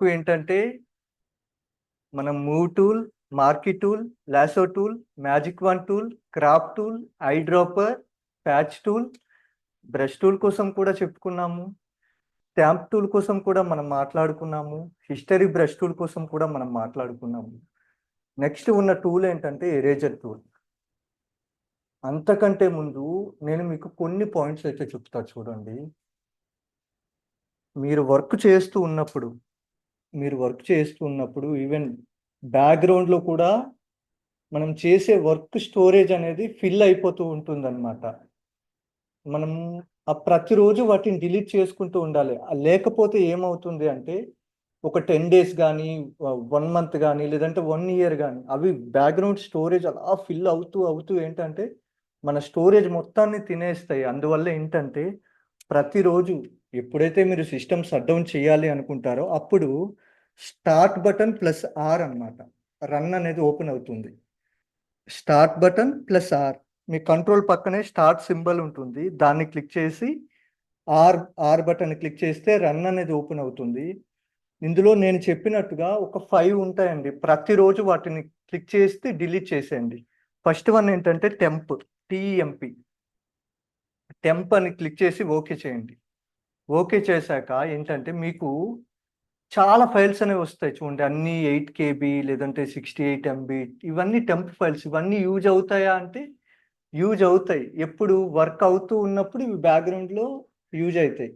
Work ఏంటంటే మనం move tool marquee tool lasso tool magic wand tool craft tool eye dropper patch tool brush tool కోసం కూడా చెప్పుకున్నాము. Stamp tool కోసం కూడా మనం మాట్లాడుకున్నాము. హిస్టరీ బ్రష్ టూల్ కోసం కూడా మనం మాట్లాడుకున్నాము. నెక్స్ట్ ఉన్న టూల్ ఏంటంటే ఎరేజర్ టూల్. అంతకంటే ముందు నేను మీకు కొన్ని పాయింట్స్ అయితే చెప్తా చూడండి. మీరు వర్క్ చేస్తూ ఉన్నప్పుడు మీరు వర్క్ చేస్తూ ఉన్నప్పుడు ఈవెన్ బ్యాక్గ్రౌండ్లో కూడా మనం చేసే వర్క్ స్టోరేజ్ అనేది ఫిల్ అయిపోతూ ఉంటుందన్నమాట. మనం ఆ ప్రతిరోజు వాటిని డిలీట్ చేసుకుంటూ ఉండాలి. లేకపోతే ఏమవుతుంది అంటే ఒక టెన్ డేస్ కానీ వన్ మంత్ కానీ లేదంటే వన్ ఇయర్ కానీ అవి బ్యాక్గ్రౌండ్ స్టోరేజ్ అలా ఫిల్ అవుతూ అవుతూ ఏంటంటే మన స్టోరేజ్ మొత్తాన్ని తినేస్తాయి. అందువల్ల ఏంటంటే ప్రతిరోజు ఎప్పుడైతే మీరు సిస్టమ్ షట్ డౌన్ చేయాలి అనుకుంటారో అప్పుడు స్టార్ట్ బటన్ ప్లస్ ఆర్ అన్నమాట. రన్ అనేది ఓపెన్ అవుతుంది. Start button plus R. మీ కంట్రోల్ పక్కనే స్టార్ట్ సింబల్ ఉంటుంది. దాన్ని క్లిక్ చేసి ఆర్ ఆర్ బటన్ క్లిక్ చేస్తే రన్ అనేది ఓపెన్ అవుతుంది. ఇందులో నేను చెప్పినట్టుగా ఒక ఫైవ్ ఉంటాయండి. ప్రతిరోజు వాటిని క్లిక్ చేస్తే డిలీట్ చేసేయండి. ఫస్ట్ వన్ ఏంటంటే temp T M P temp అని క్లిక్ చేసి ఓకే చేయండి. ఓకే చేశాక ఏంటంటే మీకు చాలా ఫైల్స్ అనేవి వస్తాయి చూడండి. అన్ని ఎయిట్ కేబీ లేదంటే సిక్స్టీ ఎయిట్ ఎంబీ ఇవన్నీ టెంప్ ఫైల్స్ ఇవన్నీ యూజ్ అవుతాయా అంటే యూజ్ అవుతాయి. ఎప్పుడు వర్క్ అవుతూ ఉన్నప్పుడు ఇవి బ్యాక్గ్రౌండ్లో యూజ్ అవుతాయి.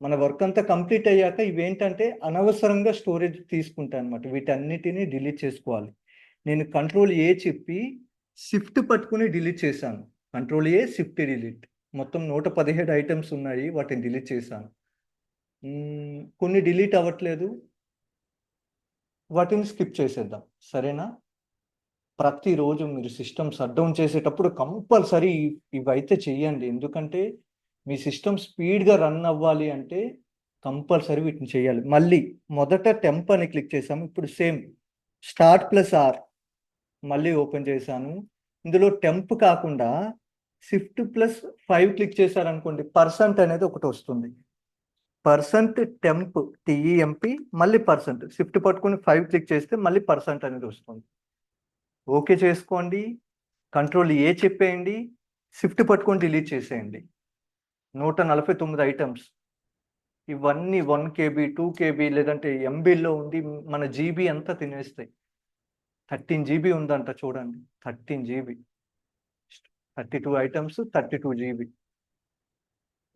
మన వర్క్ అంతా కంప్లీట్ అయ్యాక ఇవేంటంటే అనవసరంగా స్టోరేజ్ తీసుకుంటాయి అనమాట వీటన్నిటిని డిలీట్ చేసుకోవాలి. నేను కంట్రోల్ ఏ చెప్పి షిఫ్ట్ పట్టుకుని డిలీట్ చేశాను. కంట్రోల్ ఏ షిఫ్ట్ డిలీట్ మొత్తం నూట పదిహేడు ఐటమ్స్ ఉన్నాయి వాటిని డిలీట్ చేశాను. కొన్ని డిలీట్ అవ్వట్లేదు. వాటిని స్కిప్ చేసేద్దాం. సరేనా? ప్రతిరోజు మీరు సిస్టమ్ షట్ డౌన్ చేసేటప్పుడు కంపల్సరీ ఇవైతే చేయండి ఎందుకంటే మీ సిస్టమ్ స్పీడ్గా రన్ అవ్వాలి అంటే కంపల్సరీ వీటిని చేయాలి మళ్ళీ మొదట టెంప్ అని క్లిక్ చేసాము ఇప్పుడు సేమ్ స్టార్ట్ ప్లస్ ఆర్ మళ్ళీ ఓపెన్ చేశాను. ఇందులో టెంప్ కాకుండా షిఫ్ట్ ప్లస్ ఫైవ్ క్లిక్ చేశారనుకోండి పర్సెంట్ అనేది ఒకటి వస్తుంది. Percent temp T E M P మళ్ళీ పర్సెంట్ షిఫ్ట్ పట్టుకుని ఫైవ్ క్లిక్ చేస్తే మళ్ళీ పర్సెంట్ అనేది వస్తుంది. ఓకే చేసుకోండి. కంట్రోల్ ఏ చెప్పేయండి. షిఫ్ట్ పట్టుకొని డిలీట్ చేసేయండి. నూట నలభై తొమ్మిది ఐటమ్స్ ఇవన్నీ వన్ కేబీ టూ కేబీ లేదంటే ఎంబీలో ఉంది మన జీబీ అంతా తినేస్తాయి? థర్టీన్ జీబీ ఉందంట చూడండి. Thirteen GB thirty two items thirty two GB.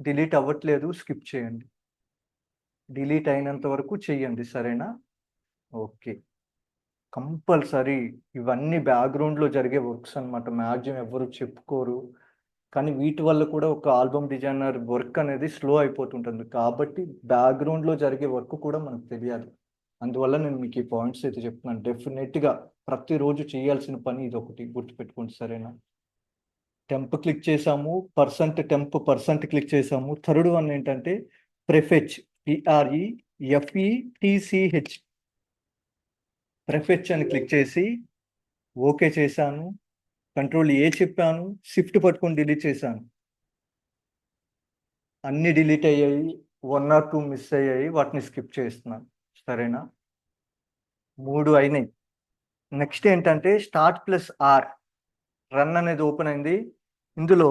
Delete అవ్వట్లేదు స్కిప్ చేయండి. డిలీట్ అయినంత వరకు చెయ్యండి సరేనా? ఓకే. కంపల్సరీ ఇవన్నీ బ్యాక్గ్రౌండ్లో జరిగే వర్క్స్ అనమాట మ్యాక్సిమం ఎవరు చెప్పుకోరు. కానీ వీటి వల్ల కూడా ఒక ఆల్బమ్ డిజైనర్ వర్క్ అనేది స్లో అయిపోతుంటుంది. కాబట్టి బ్యాక్గ్రౌండ్లో జరిగే వర్క్ కూడా మనకు తెలియాలి. అందువల్ల నేను మీకు ఈ పాయింట్స్ అయితే చెప్తున్నాను. డెఫినెట్గా ప్రతిరోజు చేయాల్సిన పని ఇది ఒకటి గుర్తుపెట్టుకోండి సరేనా? టెంప్ క్లిక్ చేసాము పర్సెంట్ టెంప్ పర్సెంట్ క్లిక్ చేసాము థర్డ్ వన్ ఏంటంటే ప్రెఫెచ్ పిఆర్ఈ ఎఫ్ఈ టిసిహెచ్ ప్రెఫెచ్ అని క్లిక్ చేసి ఓకే చేశాను. కంట్రోల్ ఏ చెప్పాను షిఫ్ట్ పట్టుకొని డిలీట్ చేశాను. అన్ని డిలీట్ అయ్యాయి వన్ ఆర్ టూ మిస్ అయ్యాయి వాటిని స్కిప్ చేస్తున్నాను. సరేనా? మూడు అయినాయి. నెక్స్ట్ ఏంటంటే స్టార్ట్ ప్లస్ ఆర్. రన్ అనేది ఓపెన్ అయింది. ఇందులో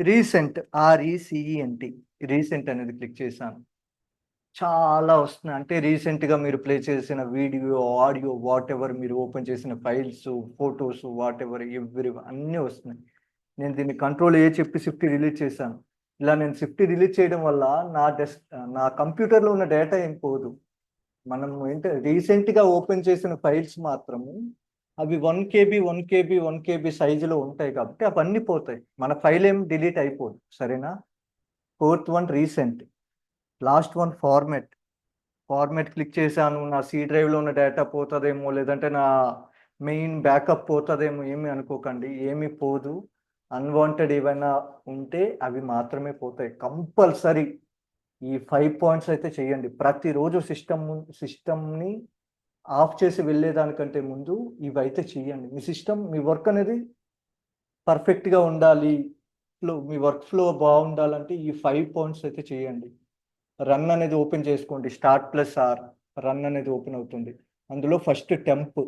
recent R E C E N T recent అనేది క్లిక్ చేశాను. చాలా వస్తున్నాయి. అంటే రీసెంట్గా మీరు ప్లే చేసిన వీడియో ఆడియో వాట్ ఎవర్ మీరు ఓపెన్ చేసిన files photos whatever every అన్నీ వస్తున్నాయి. నేను దీన్ని కంట్రోల్ ఏ చెప్పి స్విఫ్ట్ రిలీజ్ చేశాను. ఇలా నేను స్విఫ్ట్ రిలీజ్ చేయడం వల్ల నా డెస్క్ నా కంప్యూటర్లో ఉన్న డేటా ఏం పోదు. మనం ఏంటంటే రీసెంట్గా ఓపెన్ చేసిన ఫైల్స్ మాత్రము అవి one KB one KB one KB సైజులో ఉంటాయి కాబట్టి అవన్నీ పోతాయి. మన ఫైల్ ఏం డిలీట్ అయిపోదు. సరేనా? Fourth one recent last one format format click చేశాను. నా సి డ్రైవ్లో ఉన్న డేటా పోతుందేమో లేదంటే నా మెయిన్ బ్యాకప్ పోతుందేమో ఏమి అనుకోకండి. ఏమి పోదు. అన్వాంటెడ్ ఏమైనా ఉంటే అవి మాత్రమే పోతాయి. కంపల్సరీ ఈ ఫైవ్ పాయింట్స్ అయితే చేయండి. ప్రతిరోజు సిస్టమ్ సిస్టమ్ని ఆఫ్ చేసి వెళ్ళేదానికంటే ముందు ఇవి అయితే చేయండి మీ సిస్టమ్ మీ వర్క్ అనేది పర్ఫెక్ట్గా ఉండాలి. ఫ్లో మీ వర్క్ ఫ్లో బాగుండాలంటే ఈ ఫైవ్ పాయింట్స్ అయితే చేయండి రన్ అనేది ఓపెన్ చేసుకోండి. స్టార్ట్ ప్లస్ ఆర్ రన్ అనేది ఓపెన్ అవుతుంది. అందులో ఫస్ట్ టెంప్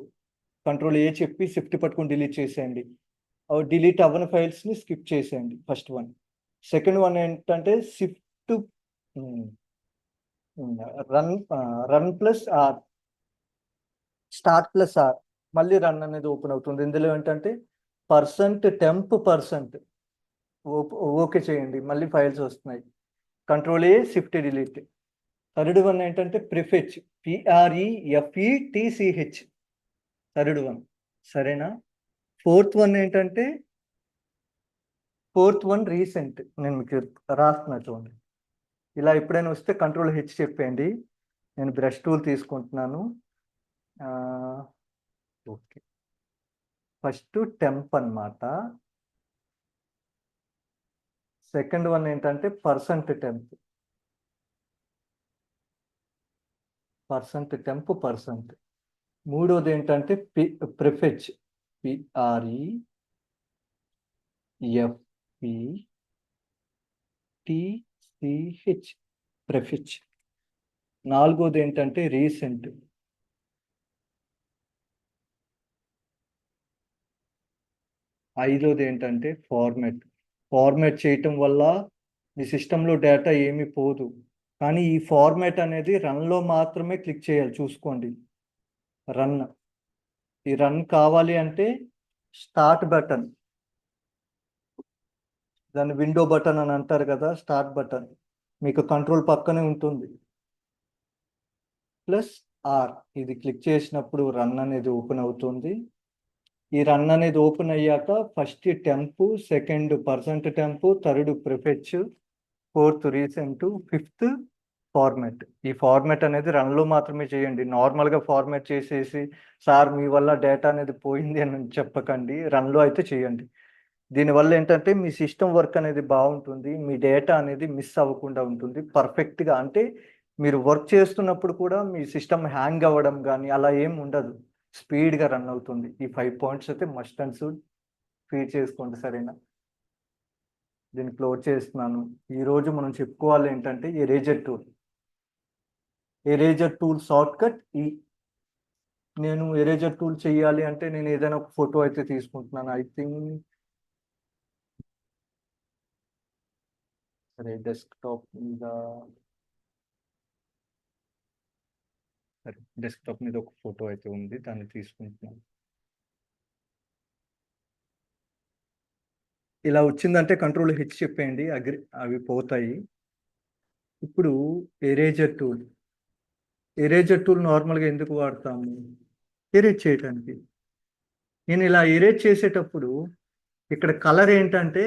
కంట్రోల్ ఏ చెప్పి షిఫ్ట్ పట్టుకొని డిలీట్ చేసేయండి. డిలీట్ అవ్వని ఫైల్స్ని స్కిప్ చేసేయండి ఫస్ట్ వన్. సెకండ్ వన్ ఏంటంటే shift run run plus R. Start plus R మళ్ళీ రన్ అనేది ఓపెన్ అవుతుంది. ఇందులో ఏంటంటే పర్సెంట్ టెంప్ పర్సెంట్ ఓకే చేయండి మళ్ళీ ఫైల్స్ వస్తున్నాయి. Control A shift delete third one ఏంటంటే prefetch P R E F E T C H third one సరేనా? ఫోర్త్ వన్ ఏంటంటే ఫోర్త్ వన్ రీసెంట్ నేను మీకు రాస్తున్నా చూడండి. ఇలా ఎప్పుడైనా వస్తే కంట్రోల్ హెచ్ చెప్పేయండి. నేను బ్రష్ టూల్ తీసుకుంటున్నాను. ఓకే. ఫస్ట్ టెంప్ అన్నమాట. సెకండ్ వన్ ఏంటంటే percent temp. Percent temp percent. మూడోది ఏంటంటే పి ప్రిఫెచ్ పిఆర్ఈ ఎఫ్పి టిసిహెచ్ ప్రిఫెచ్ నాలుగోది ఏంటంటే రీసెంట్. ఐదోది ఏంటంటే ఫార్మెట్ ఫార్మాట్ చేయటం వల్ల మీ సిస్టంలో డేటా ఏమీ పోదు. కానీ ఈ ఫార్మాట్ అనేది రన్లో మాత్రమే క్లిక్ చేయాలి చూసుకోండి. రన్ ఈ రన్ కావాలి అంటే స్టార్ట్ బటన్ దాన్ని విండో బటన్ అని అంటారు కదా స్టార్ట్ బటన్ మీకు కంట్రోల్ పక్కనే ఉంటుంది. ప్లస్ ఆర్ ఇది క్లిక్ చేసినప్పుడు రన్ అనేది ఓపెన్ అవుతుంది. ఈ రన్ అనేది ఓపెన్ అయ్యాక first temp second percent temp third prefetch fourth recent fifth format. ఈ ఫార్మాట్ అనేది రన్లో మాత్రమే చేయండి. నార్మల్గా ఫార్మాట్ చేసేసి సార్ మీ వల్ల డేటా అనేది పోయింది అని చెప్పకండి. రన్లో అయితే చేయండి. దీనివల్ల ఏంటంటే మీ సిస్టమ్ వర్క్ అనేది బాగుంటుంది. మీ డేటా అనేది మిస్ అవ్వకుండా ఉంటుంది. పర్ఫెక్ట్గా అంటే మీరు వర్క్ చేస్తున్నప్పుడు కూడా మీ సిస్టమ్ హ్యాంగ్ అవ్వడం కానీ అలా ఏం ఉండదు. స్పీడ్గా రన్ అవుతుంది. ఈ ఫైవ్ పాయింట్స్ అయితే మస్ట్ అండ్ సూట్ ఫీడ్ చేసుకోండి సరేనా? దీన్ని క్లోజ్ చేస్తున్నాను. ఈరోజు మనం చెప్పుకోవాలి ఏంటంటే eraser tool. Eraser tool shortcut ఈ నేను ఎరేజర్ టూల్ చేయాలి అంటే నేను ఏదైనా ఒక ఫోటో అయితే తీసుకుంటున్నాను. ఐ థింక్ సరే డెస్క్టాప్ మీద సరే డెస్క్టాప్ మీద ఒక ఫోటో అయితే ఉంది దాన్ని తీసుకుంటున్నాను. ఇలా వచ్చిందంటే కంట్రోల్ హెచ్ చెప్పేయండి అగ్రి అవి పోతాయి. ఇప్పుడు ఎరేజర్ టూల్ ఎరేజర్ టూల్ నార్మల్గా ఎందుకు వాడతాము? ఎరేజ్ చేయడానికి నేను ఇలా ఎరేజ్ చేసేటప్పుడు ఇక్కడ కలర్ ఏంటంటే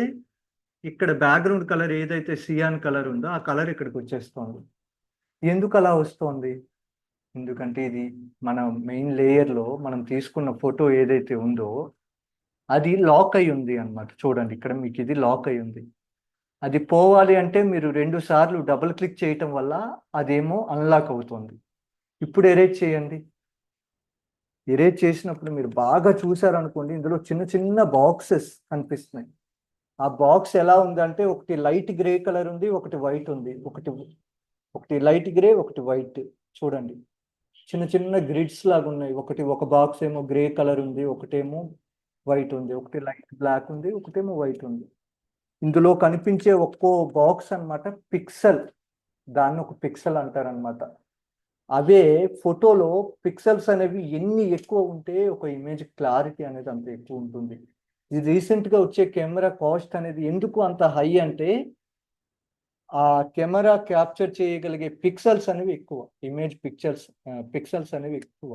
ఇక్కడ బ్యాక్గ్రౌండ్ కలర్ ఏదైతే సియాన్ కలర్ ఉందో ఆ కలర్ ఇక్కడికి వచ్చేస్తుంది. ఎందుకు అలా వస్తుంది? ఎందుకంటే ఇది మన మెయిన్ లేయర్లో మనం తీసుకున్న ఫోటో ఏదైతే ఉందో అది లాక్ అయి ఉంది అనమాట చూడండి ఇక్కడ మీకు ఇది లాక్ అయి ఉంది. అది పోవాలి అంటే మీరు రెండు సార్లు డబుల్ క్లిక్ చేయటం వల్ల అదేమో అన్లాక్ అవుతుంది. ఇప్పుడు ఎరేజ్ చేయండి. ఎరేజ్ చేసినప్పుడు మీరు బాగా చూసారనుకోండి ఇందులో చిన్న చిన్న బాక్సెస్ కనిపిస్తున్నాయి. ఆ బాక్స్ ఎలా ఉందంటే ఒకటి లైట్ గ్రే కలర్ ఉంది ఒకటి వైట్ ఉంది. ఒకటి ఒకటి లైట్ గ్రే ఒకటి వైట్ చూడండి. చిన్న చిన్న గ్రిడ్స్ లాగా ఉన్నాయి ఒకటి ఒక బాక్స్ ఏమో గ్రే కలర్ ఉంది ఒకటేమో వైట్ ఉంది ఒకటి లైట్ బ్లాక్ ఉంది ఒకటేమో వైట్ ఉంది. ఇందులో కనిపించే ఒక్కో బాక్స్ అన్నమాట పిక్సెల్. దాన్ని ఒక పిక్సెల్ అంటారనమాట అవే ఫోటోలో పిక్సెల్స్ అనేవి ఎన్ని ఎక్కువ ఉంటే ఒక ఇమేజ్ క్లారిటీ అనేది అంత ఎక్కువ ఉంటుంది. ఇది రీసెంట్గా వచ్చే కెమెరా కాస్ట్ అనేది ఎందుకు అంత హై అంటే ఆ కెమెరా క్యాప్చర్ చేయగలిగే పిక్సెల్స్ అనేవి ఎక్కువ ఇమేజ్ పిక్చర్స్ పిక్సెల్స్ అనేవి ఎక్కువ.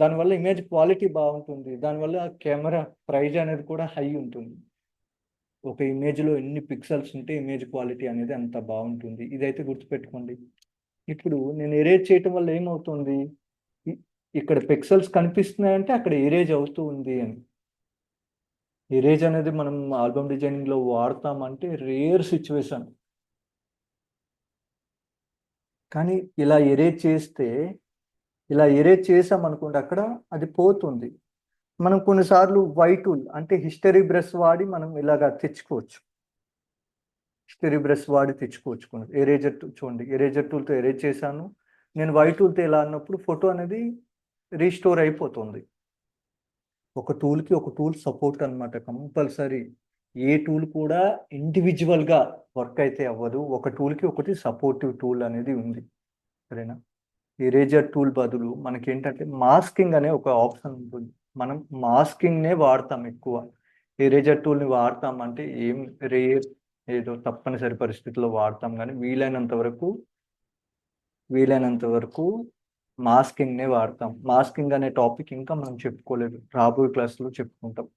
దానివల్ల ఇమేజ్ క్వాలిటీ బాగుంటుంది. దానివల్ల కెమెరా ప్రైజ్ అనేది కూడా హై ఉంటుంది. ఒక ఇమేజ్లో ఎన్ని పిక్సెల్స్ ఉంటే ఇమేజ్ క్వాలిటీ అనేది అంత బాగుంటుంది. ఇదైతే గుర్తుపెట్టుకోండి. ఇప్పుడు నేను ఎరేజ్ చేయటం వల్ల ఏమవుతుంది? ఇక్కడ పిక్సెల్స్ కనిపిస్తున్నాయంటే అక్కడ ఎరేజ్ అవుతూ ఉంది అని. ఎరేజ్ అనేది మనం ఆల్బమ్ డిజైనింగ్లో వాడతామంటే రేర్ సిచ్యువేషన్. కానీ ఇలా ఎరేజ్ చేస్తే ఇలా ఎరేజ్ చేసాం అనుకోండి అక్కడ అది పోతుంది. మనం కొన్నిసార్లు వైట్ అంటే హిస్టరీ బ్రష్ వాడి మనం ఇలాగా తెచ్చుకోవచ్చు. హిస్టరీ బ్రష్ వాడి తెచ్చుకోవచ్చు కొన్ని. ఎరేజర్ చూడండి ఎరేజర్ టూల్తో ఎరేజ్ చేశాను. నేను వై టూల్తో ఇలా అన్నప్పుడు ఫోటో అనేది రీస్టోర్ అయిపోతుంది. ఒక టూల్కి ఒక టూల్ సపోర్ట్ అనమాట కంపల్సరీ ఏ టూల్ కూడా ఇండివిజువల్గా వర్క్ అయితే అవ్వదు. ఒక టూల్కి ఒకటి సపోర్టివ్ టూల్ అనేది ఉంది. సరేనా? ఇరేజర్ టూల్ బదులు మనకి ఏంటంటే మాస్కింగ్ అనే ఒక ఆప్షన్ ఉంటుంది. మనం మాస్కింగ్నే వాడతాం ఎక్కువ. ఇరేజర్ టూల్ని వాడతాం అంటే ఏం రేర్ ఏదో తప్పనిసరి పరిస్థితుల్లో వాడతాం కానీ వీలైనంత వరకు వీలైనంత వరకు మాస్కింగ్నే వాడతాం. మాస్కింగ్ అనే టాపిక్ ఇంకా మనం చెప్పుకోలేదు. రాబోయే క్లాస్లో చెప్పుకుంటాం.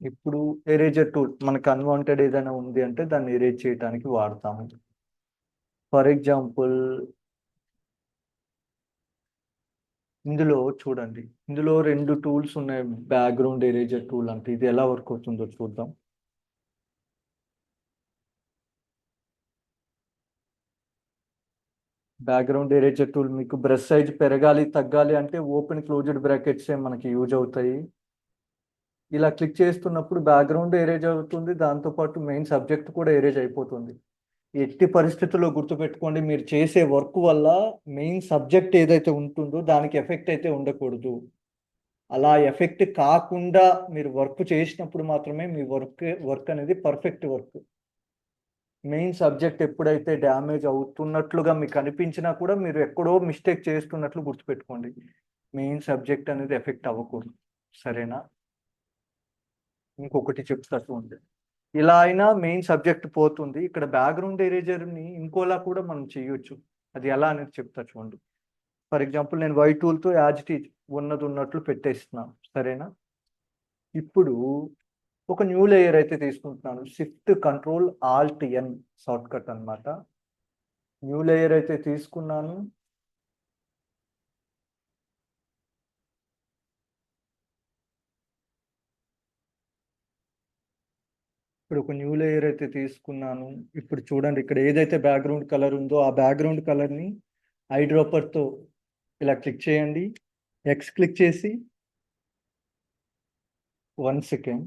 ఇప్పుడు ఎరేజర్ టూల్ మనకు అన్వాంటెడ్ ఏదైనా ఉంది అంటే దాన్ని ఎరేజ్ చేయడానికి వాడతాము. ఫర్ ఎగ్జాంపుల్ ఇందులో చూడండి. ఇందులో రెండు టూల్స్ ఉన్నాయి. బ్యాక్గ్రౌండ్ ఎరేజర్ టూల్ అంటే ఇది ఎలా వర్క్ అవుతుందో చూద్దాం. బ్యాక్గ్రౌండ్ ఎరేజర్ టూల్ మీకు బ్రష్ సైజ్ పెరగాలి తగ్గాలి అంటే ఓపెన్ క్లోజ్డ్ బ్రాకెట్సే మనకి యూజ్ అవుతాయి. ఇలా క్లిక్ చేస్తున్నప్పుడు బ్యాక్గ్రౌండ్ ఎరేజ్ అవుతుంది. దాంతోపాటు మెయిన్ సబ్జెక్ట్ కూడా ఎరేజ్ అయిపోతుంది. ఎట్టి పరిస్థితుల్లో గుర్తుపెట్టుకోండి మీరు చేసే వర్క్ వల్ల మెయిన్ సబ్జెక్ట్ ఏదైతే ఉంటుందో దానికి ఎఫెక్ట్ అయితే ఉండకూడదు. అలా ఎఫెక్ట్ కాకుండా మీరు వర్క్ చేసినప్పుడు మాత్రమే మీ వర్క్ వర్క్ అనేది పర్ఫెక్ట్ వర్క్ మెయిన్ సబ్జెక్ట్ ఎప్పుడైతే డ్యామేజ్ అవుతున్నట్లుగా మీకు అనిపించినా కూడా మీరు ఎక్కడో మిస్టేక్ చేస్తున్నట్లు గుర్తుపెట్టుకోండి. మెయిన్ సబ్జెక్ట్ అనేది ఎఫెక్ట్ అవ్వకూడదు. సరేనా? ఇంకొకటి చెప్తా ఉంది. ఇలా అయినా మెయిన్ సబ్జెక్ట్ పోతుంది. ఇక్కడ బ్యాక్గ్రౌండ్ ఎరేజర్ని ఇంకోలా కూడా మనం చేయొచ్చు. అది ఎలా అనేది చెప్తా చూడండి. ఫర్ ఎగ్జాంపుల్ నేను వై టూల్తో యాజ్ టీచ్ ఉన్నది ఉన్నట్లు పెట్టేస్తున్నాను సరేనా? ఇప్పుడు ఒక న్యూ లేయర్ అయితే తీసుకుంటున్నాను. Shift control alt N shortcut అనమాట న్యూ లేయర్ అయితే తీసుకున్నాను. ఇప్పుడు ఒక న్యూ లేయర్ అయితే తీసుకున్నాను. ఇప్పుడు చూడండి ఇక్కడ ఏదైతే బ్యాక్గ్రౌండ్ కలర్ ఉందో ఆ బ్యాక్గ్రౌండ్ కలర్ని ఐ డ్రాపర్తో ఇలా క్లిక్ చేయండి. ఎక్స్ క్లిక్ చేసి వన్ సెకండ్.